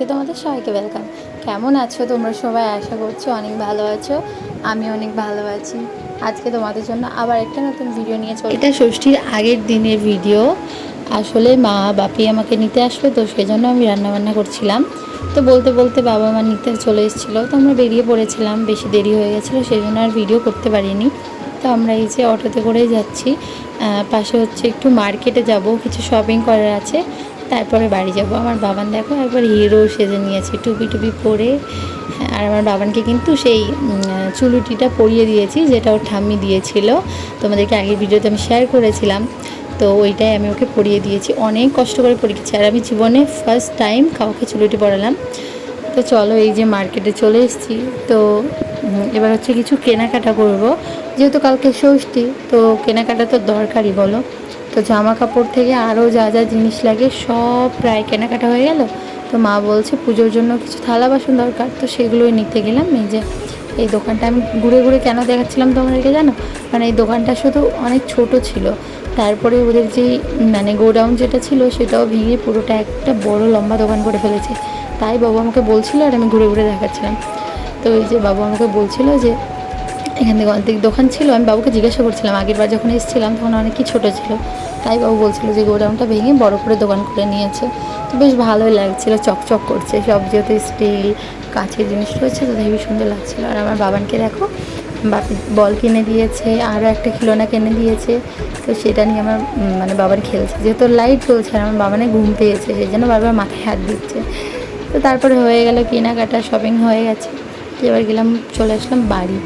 ব্লগসে তোমাদের সবাইকে ওয়েলকাম কেমন আছো তোমরা সবাই? আশা করছ অনেক ভালো আছো। আমি অনেক ভালো আছি। আজকে তোমাদের জন্য আবার একটা নতুন ভিডিও নিয়ে চলে এটা ষষ্ঠীর আগের দিনের ভিডিও আসলে মা বাপি আমাকে নিতে আসলো তো সেই জন্য আমি রান্নাবান্না করছিলাম। তো বলতে বলতে বাবা মা নিতে চলে এসেছিল। তো আমরা বেরিয়ে পড়েছিলাম বেশি দেরি হয়ে গেছিল সেই জন্য আর ভিডিও করতে পারিনি। তো আমরা এই যে অটোতে করেই যাচ্ছি। পাশে হচ্ছে একটু মার্কেটে যাব কিছু শপিং করার আছে। তারপরে বাড়ি যাব। আমার বাবান দেখো একবার হিরো সেজে নিয়েছে, টুপি টুপি পরে। আর আমার বাবানকে কিন্তু সেই চুলুটিটা পরিয়ে দিয়েছি, যেটা ওর ঠাম্মি দিয়েছিল। তোমাদেরকে আগের ভিডিওতে আমি শেয়ার করেছিলাম। তো ওইটাই আমি ওকে পরিয়ে দিয়েছি। অনেক কষ্ট করে পরিয়েছি আর আমি জীবনে ফার্স্ট টাইম কাউকে চুলুটি পরালাম। তো চলো এই যে মার্কেটে চলে এসেছি। তো এবার হচ্ছে কিছু কেনাকাটা করব। যেহেতু কালকে ষষ্ঠী, তো কেনাকাটা তো দরকারই বলো। তো জামা কাপড় থেকে আরও যা যা জিনিস লাগে সব প্রায় কেনাকাটা হয়ে গেল। তো মা বলছে পুজোর জন্য কিছু থালা বাসন দরকার। তো সেগুলোই নিতে গেলাম। এই যে, এই দোকানটা আমি ঘুরে ঘুরে কেন দেখাচ্ছিলাম তোমাদেরকে জানো? মানে এই দোকানটা শুধু অনেক ছোট ছিল। তারপরে ওদের যে মানে গোডাউন যেটা ছিল সেটাও ভেঙে পুরোটা একটা বড় লম্বা দোকান করে ফেলেছে। তাই বাবা আমাকে বলছিল আর আমি ঘুরে ঘুরে দেখাচ্ছিলাম। তো এই যে বাবা আমাকে বলছিল যে এখান থেকে অনেক দোকান ছিল, আমি বাবুকে জিজ্ঞাসা করছিলাম, আগের বার যখন এসেছিলাম তখন অনেকই ছোটো ছিল। তাই বাবু বলছিল যে গোডাউনটা ভেঙে বড় করে দোকান করে নিয়েছে। তো বেশ ভালোই লাগছিল, চকচক করছে, সব যেহেতু স্টিল কাছের জিনিস রয়েছে, তো হেবি সুন্দর লাগছিল। আর আমার বাবানকে দেখো, বাপি বল কিনে দিয়েছে, আরও একটা খিলৌনা কিনে দিয়েছে। তো সেটা নিয়ে আমার মানে বাবার খেলছে। যেহেতু লাইট চলছে আর আমার বাবানে ঘুম পেয়েছে, সেই জন্য বারবার মাথায় হাত দিচ্ছে। তো তারপরে হয়ে গেল কেনাকাটা শপিং হয়ে গেছে। এবার গেলাম, চলে আসলাম বাড়ি।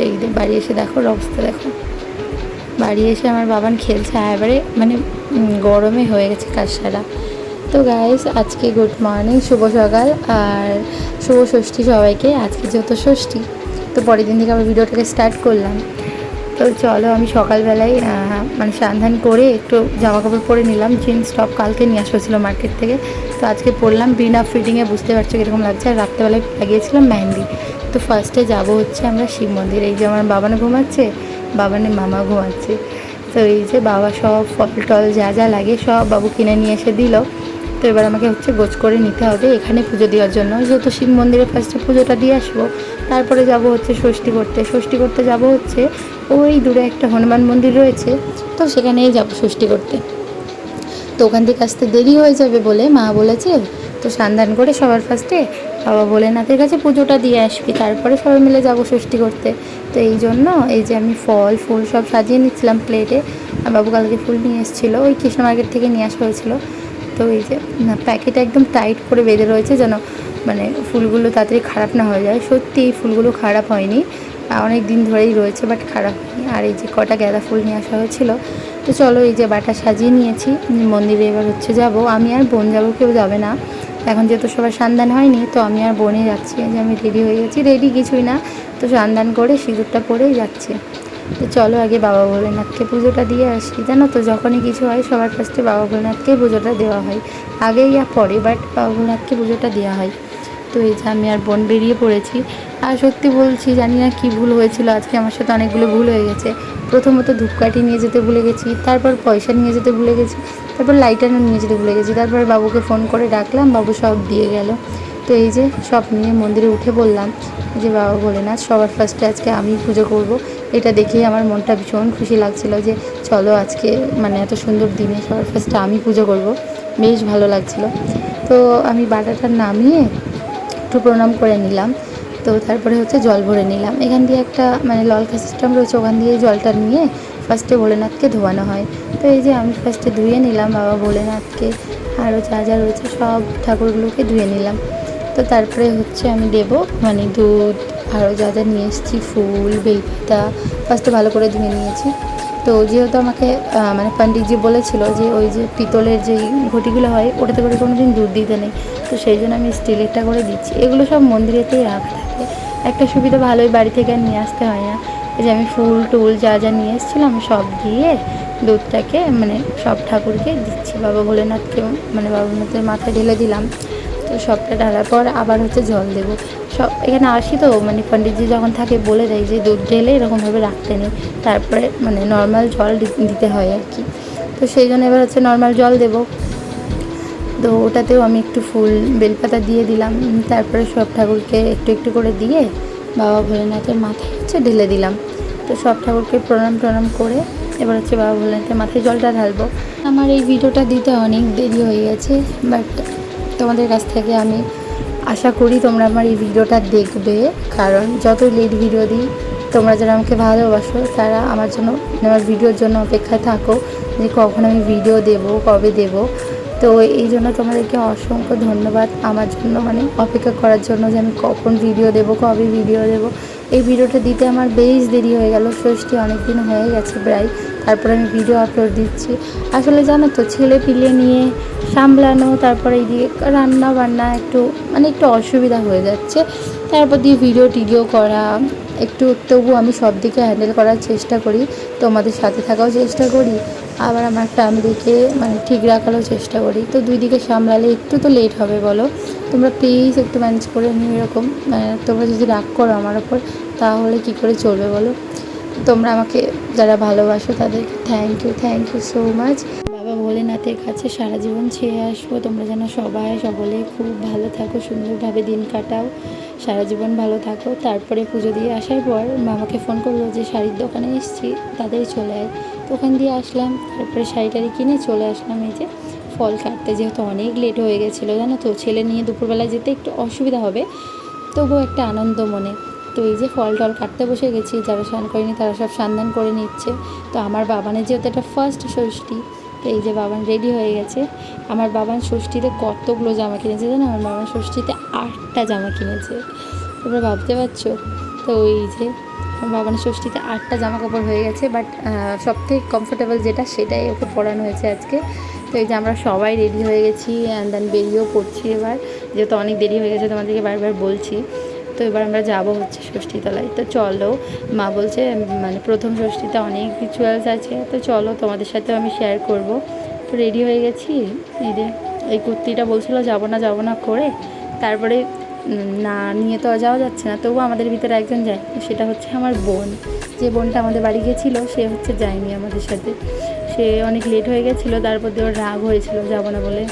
তো এই বাড়ি এসে দেখো অবস্থা দেখো। বাড়ি এসে আমার বাবান খেলছে এবারে মানে গরমে হয়ে গেছে কাজ সারা তো গাইস আজকে গুড মর্নিং শুভ সকাল, আর শুভ ষষ্ঠী সবাইকে। আজকে যেহেতু ষষ্ঠী, তো পরের দিন থেকে আবার ভিডিওটাকে স্টার্ট করলাম। তো চলো, আমি সকালবেলায় মানে সান্ধান করে একটু জামা কাপড় পরে নিলাম জিন্স টপ কালকে নিয়ে আসা ছিল মার্কেট থেকে। তো আজকে পরলাম, বিনা ফিটিংয়ে বুঝতে পারছ কীরকম লাগছে। আর রাত্রেবেলায় লাগিয়েছিলাম মেহেন্দি। তো ফার্স্টে যাব হচ্ছে আমরা শিব মন্দির। এই যে আমার বাবানে ঘুমাচ্ছে বাবানে মামা ঘুমাচ্ছে। তো এই যে বাবা সব ফল টল যা যা লাগে সব বাবু কিনে নিয়ে এসে দিল। তো এবার আমাকে হচ্ছে গোছ করে নিতে হবে, এখানে পুজো দেওয়ার জন্য। যেহেতু শিব মন্দিরে ফার্স্টে পুজোটা দিয়ে আসব, তারপরে যাব হচ্ছে ষষ্ঠী করতে। ষষ্ঠী করতে যাব হচ্ছে ওই দূরে একটা হনুমান মন্দির রয়েছে, তো সেখানেই যাব ষষ্ঠী করতে। তো ওখান থেকে আসতে দেরি হয়ে যাবে বলে মা বলেছে। তো সান্ধান করে সবার ফার্স্টে বাবা ভোলেনাথের কাছে পুজোটা দিয়ে আসবি, তারপরে সবাই মিলে যাব ষষ্ঠী করতে। তো এই জন্য এই যে আমি ফল, ফুল সব সাজিয়ে নিচ্ছিলাম প্লেটে আর বাবু কালকে ফুল নিয়ে এসেছিল, ওই কৃষ্ণ মার্কেট থেকে নিয়ে আসা হয়েছিল। তো এই যে প্যাকেট একদম টাইট করে বেঁধে রয়েছে যেন মানে ফুলগুলো তাড়াতাড়ি খারাপ না হয়ে যায়। সত্যি এই ফুলগুলো খারাপ হয়নি। অনেক দিন ধরেই রয়েছে বাট খারাপ হয়নি। আর এই যে কটা গাঁদা ফুল নিয়ে আসা হয়েছিল তো চলো এই যে বাটা সাজিয়ে নিয়েছি মন্দিরে এবার হচ্ছে যাব। আমি আর বোন যাব, কেউ যাবে না। এখন যেহেতু সবার সান্দান হয়নি, তো আমি আর বোনে যাচ্ছি। যে আমি রেডি হয়ে গেছি। রেডি কিছুই না, তো সান্দান করে সিঁদুরটা পরেই যাচ্ছে। তো চলো আগে বাবা ভোলেনাথকে পুজোটা দিয়ে আসি। জানো তো, যখনই কিছু হয়, সবার ফার্স্টে বাবা ভোলেনাথকে পুজোটা দেওয়া হয়। আগেই ইয়া পরে বাট বাবা ভোলেনাথকে পুজোটা দেওয়া হয়। তো এই যে আমি আর বোন বেরিয়ে পড়েছি। আর সত্যি বলছি, জানি না কী ভুল হয়েছিল, আজকে আমার সাথে অনেকগুলো ভুল হয়ে গেছে। প্রথমত ধূপকাঠি নিয়ে যেতে ভুলে গেছি, তারপর পয়সা নিয়ে যেতে ভুলে গেছি, তারপর লাইটারও নিয়ে যেতে ভুলে গেছি, তারপর বাবুকে ফোন করে ডাকলাম, বাবু সব দিয়ে গেল। তো এই যে সব নিয়ে মন্দিরে উঠে বললাম যে, বাবা বলে না সবার ফার্স্টে আজকে আমি পুজো করব। এটা দেখেই আমার মনটা ভীষণ খুশি লাগছিল যে, চলো আজকে মানে এত সুন্দর দিনে সবার ফার্স্টে আমি পুজো করব। বেশ ভালো লাগছিল। তো আমি বাটাটা নামিয়ে একটু প্রণাম করে নিলাম। তো তারপরে হচ্ছে জল ভরে নিলাম। এখান দিয়ে একটা মানে ললকা সিস্টেম রয়েছে, ওখান দিয়ে জলটা নিয়ে ফার্স্টে ভোলেনাথকে ধোয়ানো হয়। তো এই যে আমি ফার্স্টে ধুয়ে নিলাম বাবা ভোলেনাথকে আরও যা যা রয়েছে সব ঠাকুরগুলোকে ধুয়ে নিলাম। তো তারপরে হচ্ছে আমি দেব মানে দুধ আরও যা যা নিয়ে এসেছি, ফুল, বেলপাতা ফার্স্টে ভালো করে ধুয়ে নিয়েছি। তো যেহেতু আমাকে মানে পণ্ডিতজি বলেছিল যে ওই যে পিতলের যে ঘটিগুলো হয়, ওটাতে করে কোনো দিন দুধ দিতে নেই। তো সেই জন্য আমি স্টিলেরটা করে দিচ্ছি। এগুলো সব মন্দিরেতেই রাখা থাকে। একটা সুবিধা ভালোই বাড়ি থেকে আর নিয়ে আসতে হয় না। যে আমি ফুল টুল যা যা নিয়ে এসেছিলাম, সব দিয়ে দুধটাকে মানে সব ঠাকুরকে দিচ্ছি। বাবা ভোলেনাথকে মানে বাবা মাথায় ঢেলে দিলাম। তো সবটা ঢালার পর আবার হচ্ছে জল দেবো। সব এখানে আসি তো মানে পণ্ডিতজি যখন থাকে বলে দেয় যে দুধ ঢেলে এরকমভাবে রাখতে নেই, তারপরে মানে নর্মাল জল দিতে হয় আর কি। তো সেই জন্য এবার হচ্ছে নর্মাল জল দেবো। তো ওটাতেও আমি একটু ফুল, বেলপাতা দিয়ে দিলাম, তারপরে সব ঠাকুরকে একটু একটু করে দিয়ে বাবা ভোলেনাথের মাথায় হচ্ছে ঢেলে দিলাম। তো সব ঠাকুরকে প্রণাম প্রণাম করে এবার হচ্ছে বাবা ভোলেনাথের মাথায় জলটা ঢালবো। আমার এই ভিডিওটা দিতে অনেক দেরি হয়ে গেছে বাট তোমাদের কাছ থেকে আমি আশা করি তোমরা আমার এই ভিডিওটা দেখবে, কারণ যত লেট ভিডিও দিই, তোমরা যারা আমাকে ভালোবাসো, তারা আমার জন্য, আমার ভিডিওর জন্য অপেক্ষায় থাকো যে কখন আমি ভিডিও দেব, কবে দেব। তো এই জন্য তোমাদেরকে অসংখ্য ধন্যবাদ আমার জন্য মানে অপেক্ষা করার জন্য যে আমি কখন ভিডিও দেবো, কবে ভিডিও দেবো। এই ভিডিওটা দিতে আমার বেশ দেরি হয়ে গেল ষষ্ঠী অনেক দিন হয়ে গেছে প্রায়। তারপরে আমি ভিডিও আপলোড দিচ্ছি। আসলে জানো তো, ছেলে পিলে নিয়ে সামলানো, তারপরে এইদিকে রান্না বান্না একটু মানে একটু অসুবিধা হয়ে যাচ্ছে। তারপর দিয়ে ভিডিও টিডিও করা একটু তবু আমি সব দিকে হ্যান্ডেল করার চেষ্টা করি, তোমাদের সাথে থাকাও চেষ্টা করি, আবার আমার ফ্যামিলিকে মানে ঠিক রাখারও চেষ্টা করি। তো দুই দিকে সামলালে একটু তো লেট হবে বলো। তোমরা প্লিজ একটু ম্যানেজ করে নিও এরকম। মানে তোমরা যদি রাগ করো আমার ওপর তাহলে কি করে চলবে বলো? তোমরা আমাকে যারা ভালোবাসো তাদেরকে thank you thank you so much বাবা ভোলেনাথের কাছে সারা জীবন ছেয়ে আসব। তোমরা যেন সবাই সকলে খুব ভালো থাকো, সুন্দরভাবে দিন কাটাও। সারা জীবন ভালো থাকো। তারপরে পুজো দিয়ে আসার পর মা আমাকে ফোন করল যে, শাড়ির দোকানে এসেছি তাদের চলে আয়। তো ওখান দিয়ে আসলাম, তারপরে শাড়ি টাড়ি কিনে চলে আসলাম এই যে ফল কাটতে। যেহেতু অনেক লেট হয়ে গেছিল, জানো তো, ছেলে নিয়ে দুপুরবেলা যেতে একটু অসুবিধা হবে। তবুও একটা আনন্দ মনে। তো এই যে ফল টল কাটতে বসে গেছি, যারা স্নান করেনি তারা সব সন্ধান করে নিচ্ছে। তো আমার বাবানের যেহেতু এটা ফার্স্ট ষষ্ঠী। তো এই যে বাবান রেডি হয়ে গেছে। আমার বাবান ষষ্ঠীতে কতগুলো জামা কিনেছে জানো? আমার বাবান ষষ্ঠীতে আটটা জামা কিনেছে। তোমরা ভাবতে পারছ? তো এই যে, আমার বাবান ষষ্ঠীতে আটটা জামা কাপড় হয়ে গেছে বাট সব থেকে কমফোর্টেবল যেটা সেটাই ওকে পরানো হয়েছে আজকে। তো এই যে আমরা সবাই রেডি হয়ে গেছি অ্যান্ড দেন বেরিয়েও পড়ছি এবার। যেহেতু অনেক দেরি হয়ে গেছে, তোমাদেরকে বারবার বলছি। তো এবার আমরা যাব হচ্ছে ষষ্ঠীতলায়। তো চলো, মা বলছে মানে প্রথম ষষ্ঠীতে অনেক রিচুয়ালস আছে, তো চলো তোমাদের সাথেও আমি শেয়ার করব। তো রেডি হয়ে গেছি। এই যে, এই কুর্তিটা বলছিল, যাব না যাব না করে। তারপরে না, নিয়ে তো যাওয়া যাচ্ছে না। তবুও আমাদের ভিতরে একজন যায় সেটা হচ্ছে আমার বোন। যে বোনটা আমাদের বাড়ি গেছিল, সে হচ্ছে যায়নি আমাদের সাথে। সে অনেক লেট হয়ে গেছিল, তারপর দিয়ে ওর রাগ হয়েছিল, যাব না বলে।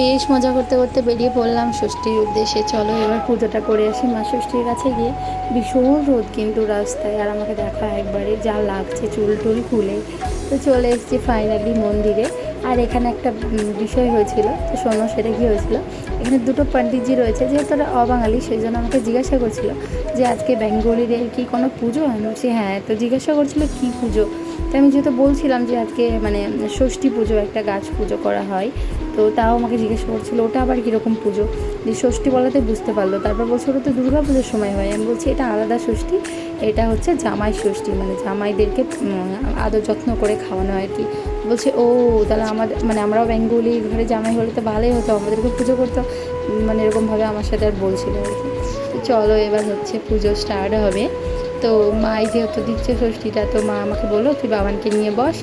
বেশ মজা করতে করতে বেরিয়ে পড়লাম ষষ্ঠীর উদ্দেশ্যে। চলো এবার পুজোটা করে আসি মা ষষ্ঠীর কাছে গিয়ে। ভীষণ রোদ কিন্তু রাস্তায়, আর আমাকে দেখা একবারে যা লাগছে চুল টুল খুলে। তো চলে এসেছি ফাইনালি মন্দিরে। আর এখানে একটা বিষয় হয়েছিল, তো শোনো সেটা কী হয়েছিল? এখানে দুটো পণ্ডিতজি রয়েছে, যেহেতু ওরা অবাঙালি সেই জন্য আমাকে জিজ্ঞাসা করছিল যে আজকে বেঙ্গলিদের কি কোনো পুজো আমি বলছি হ্যাঁ তো জিজ্ঞাসা করছিল কী পুজো? তো আমি যেহেতু বলছিলাম যে আজকে মানে ষষ্ঠী পুজো, একটা গাছ পুজো করা হয়, তো তাও আমাকে জিজ্ঞেস করছিল, ওটা আবার কীরকম পুজো? যে ষষ্ঠী বলাতে বুঝতে পারল। তারপর বলছে, ওটা তো দুর্গা পুজোর সময় হয়। আমি বলছি, এটা আলাদা ষষ্ঠী, এটা হচ্ছে জামাই ষষ্ঠী। মানে জামাইদেরকে আদর যত্ন করে খাওয়ানো আর কি। বলছে, ও, তাহলে আমাদের মানে আমরাও বেঙ্গলি ঘরে জামাই হলে তো ভালোই হতো আমাদেরকে পুজো করতো। মানে এরকমভাবে আমার সাথে আর বলছিল আর কি। চলো, এবার হচ্ছে পুজো স্টার্ট হবে। তো মাই যেহেতু দিচ্ছে ষষ্ঠীটা, তো মা আমাকে বলল, তুই বাবানকে নিয়ে বস,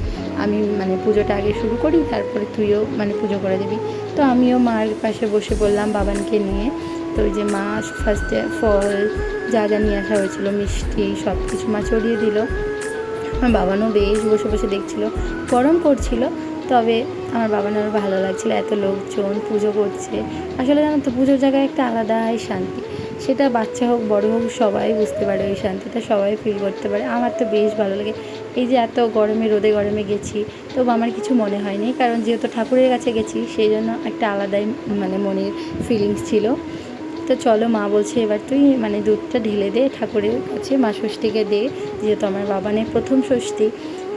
আমি মানে পুজোটা আগে শুরু করি, তারপরে তুইও মানে পুজো করে দিবি। তো আমিও মার পাশে বসে পড়লাম বাবানকে নিয়ে, তো ওই যে মা ফার্স্টে ফল, যা যা নিয়ে আসা হয়েছিল, মিষ্টি সব কিছু মা চড়িয়ে দিল। আমার বাবানও বেশ বসে বসে দেখছিল, গরম পড়ছিল, তবে আমার বাবানের ভালো লাগছিল এত লোকজন, পুজো করছে। আসলে জানো তো, পুজোর জায়গায় একটা আলাদাই শান্তি। সেটা বাচ্চা হোক, বড় হোক, সবাই বুঝতে পারে ওই শান্তিটা, সবাই ফিল করতে পারে। আমার তো বেশ ভালো লাগে। এই যে এত গরমে, রোদে গরমে গেছি তবু আমার কিছু মনে হয়নি। কারণ যেহেতু ঠাকুরের কাছে গেছি, সেই জন্য একটা আলাদাই মানে মনের ফিলিংস ছিল। তো চলো, মা বলছে এবার তুই মানে দুধটা ঢেলে দে ঠাকুরের কাছে, মা ষষ্ঠীকে দে, যেহেতু আমার বাবানের প্রথম ষষ্ঠী।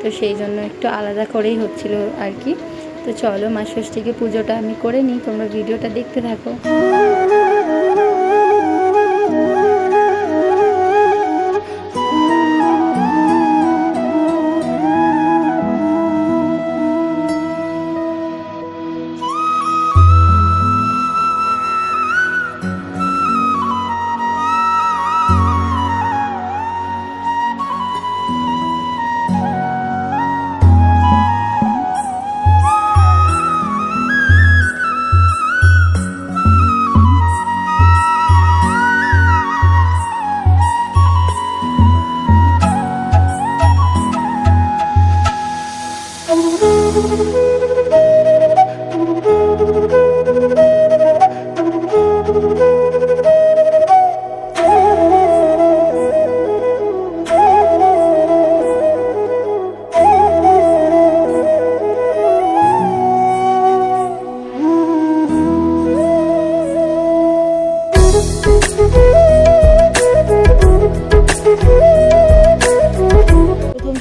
তো সেই জন্য একটু আলাদা করেই হচ্ছিল আর কি। তো চলো, মা ষষ্ঠীকে পুজোটা আমি করে নিই, তোমরা ভিডিওটা দেখতে থাকো।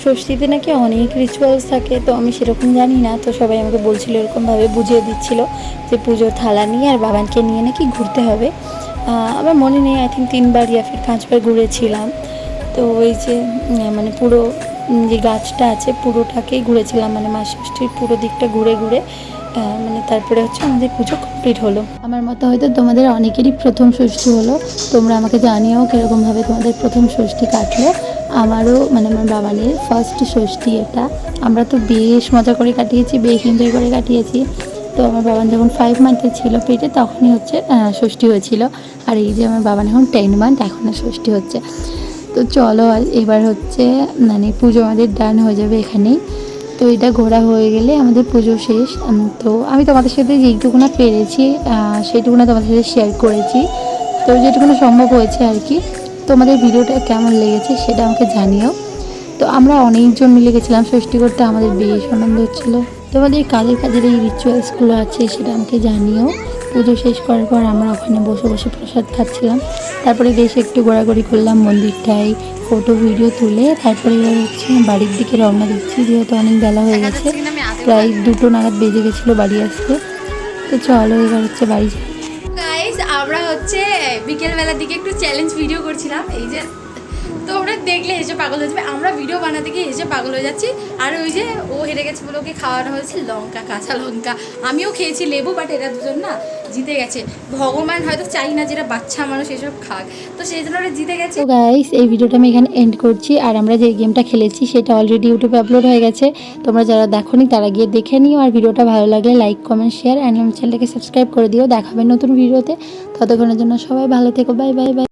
ষষ্ঠীতে নাকি অনেক রিচুয়ালস থাকে, তো আমি সেরকম জানি না। তো সবাই আমাকে বলছিল, এরকমভাবে বুঝিয়ে দিচ্ছিল যে পুজোর থালা নিয়ে আর বাবানকে নিয়ে নাকি ঘুরতে হবে। আমার মনে নেই আই থিঙ্ক তিনবার ইয়া ফির পাঁচবার ঘুরেছিলাম। তো ওই যে মানে পুরো যে গাছটা আছে পুরোটাকেই ঘুরেছিলাম। মানে মা ষষ্ঠীর পুরো দিকটা ঘুরে ঘুরে মানে তারপরে হচ্ছে আমাদের পুজো কমপ্লিট হলো। আমার মতো হয়তো তোমাদের অনেকেরই প্রথম ষষ্ঠী হলো। তোমরা আমাকে জানিও কীরকমভাবে তোমাদের প্রথম ষষ্ঠী কাটলো। আমারও মানে আমার বাবানের ফার্স্ট ষষ্ঠী এটা। আমরা তো বেশ মজা করে কাটিয়েছি, বেশ এনজয় করে কাটিয়েছি। তো আমার বাবান যখন ফাইভ মান্থের ছিল পেটে, তখনই হচ্ছে ষষ্ঠী হয়েছিল। আর এই যে আমার বাবান এখন টেন মান্থ এখন ষষ্ঠী হচ্ছে। তো চলো এবার হচ্ছে মানে পুজো আমাদের ডান হয়ে যাবে এখানেই। তো এটা ঘোরা হয়ে গেলে আমাদের পুজো শেষ। তো আমি তোমাদের সাথে যেইটুকুনা পেরেছি সেইটুকুনা তোমাদের সাথে শেয়ার করেছি। তো যেটুকুনা সম্ভব হয়েছে আর কি। তোমাদের ভিডিওটা কেমন লেগেছে সেটা আমাকে জানিও। তো আমরা অনেকজন মিলে গেছিলাম ষষ্ঠী করতে, আমাদের বেশ আনন্দ হচ্ছিল। তোমাদের কাজের কাজের এই রিচুয়ালসগুলো আছে সেটা আমাকে জানিও। পুজো শেষ করার পর আমরা ওখানে বসে বসে প্রসাদ খাচ্ছিলাম। তারপরে বেশ একটু ঘোরাঘুরি করলাম মন্দিরটায় ফটো ভিডিও তুলে তারপরে হচ্ছে বাড়ির দিকে রওনা দিচ্ছি, যেহেতু অনেক বেলা হয়ে গেছে। প্রায় দুটো নাগাদ বেজে গেছিল বাড়ি আসতে। তো চলো এবার হচ্ছে বাড়ি আমরা হচ্ছে বিকেলবেলার দিকে একটু চ্যালেঞ্জ ভিডিও করছিলাম এই যে তোমরা দেখলে হেসে পাগল হয়ে যাবে। আমরা ভিডিও বানাতে গিয়ে হেসে পাগল হয়ে যাচ্ছি। আর ওই যে ও হেরে গেছে বলে ওকে খাওয়ানো হয়েছে লঙ্কা, কাঁচা লঙ্কা। আমিও খেয়েছি লেবু বাট এরা দুজন না জিতে গেছে। ভগবান হয়তো চাই না যেটা বাচ্চা মানুষ এসব খাক। তো সেই জন্য ওরা জিতে গেছে। তো গাইস এই ভিডিওটা আমি এখানে এন্ড করছি। আর আমরা যে গেমটা খেলেছি, সেটা অলরেডি ইউটিউবে আপলোড হয়ে গেছে। তোমরা যারা দেখোনি, তারা গিয়ে দেখে নিও। আর ভিডিওটা ভালো লাগলে লাইক কমেন্ট শেয়ার অ্যান্ড চ্যানেলটাকে সাবস্ক্রাইব করে দিও। দেখাবে নতুন ভিডিওতে ততক্ষণের জন্য সবাই ভালো থেকো। Bye bye bye